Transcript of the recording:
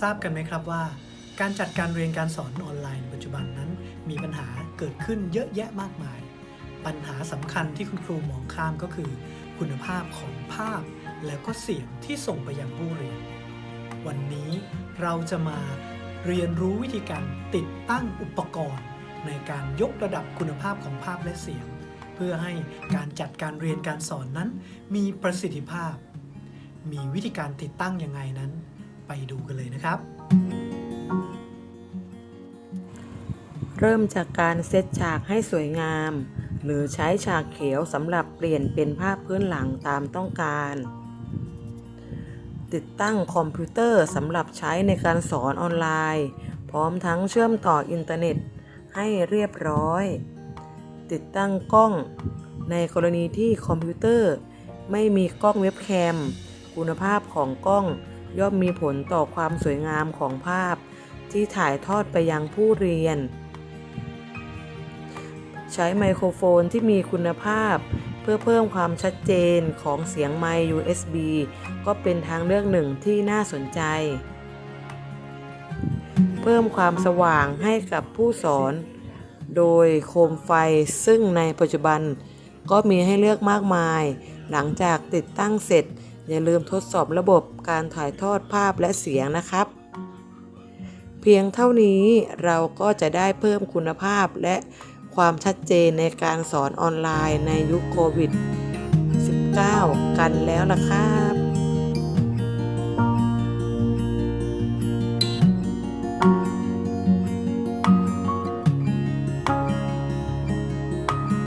ทราบกันไหมครับว่า การจัดการเรียนการสอนออนไลน์ปัจจุบันนั้น มีปัญหาเกิดขึ้นเยอะแยะมากมาย ปัญหาสำคัญที่คุณครูมองข้ามก็คือ คุณภาพของภาพ แล้วก็เสียงที่ส่งไปยังผู้เรียน วันนี้เราจะมาเรียนรู้วิธีการติดตั้งอุปกรณ์ ในการยกระดับคุณภาพของภาพและเสียง เพื่อให้การจัดการเรียนการสอนนั้น มีประสิทธิภาพ มีวิธีการติดตั้งยังไงนั้น ไปดูกันเลยนะครับ เริ่มจากการเซตฉากให้สวยงาม หรือใช้ฉากเขียวสำหรับเปลี่ยนเป็นภาพพื้นหลังตามต้องการ ติดตั้งคอมพิวเตอร์สำหรับใช้ในการสอนออนไลน์ พร้อมทั้งเชื่อมต่ออินเทอร์เน็ตให้เรียบร้อย ติดตั้งกล้องในกรณีที่คอมพิวเตอร์ ไม่มีกล้องเว็บแคม คุณภาพของกล้อง ย่อมมีผลต่อความสวยงามของภาพที่ถ่ายทอดไปยังผู้เรียน ใช้ไมโครโฟนที่มีคุณภาพ เพื่อเพิ่มความชัดเจนของเสียงไมค์ USB ก็เป็นทางเลือกหนึ่งที่น่าสนใจ เพิ่มความสว่างให้กับผู้สอน โดยโคมไฟซึ่งในปัจจุบันก็มีให้เลือกมากมาย หลังจากติดตั้งเสร็จ อย่าลืมทดสอบระบบการถ่ายทอดภาพและเสียงนะครับ เพียงเท่านี้เราก็จะได้เพิ่มคุณภาพและความชัดเจนในการสอนออนไลน์ในยุคโควิด -19 กันแล้วล่ะครับ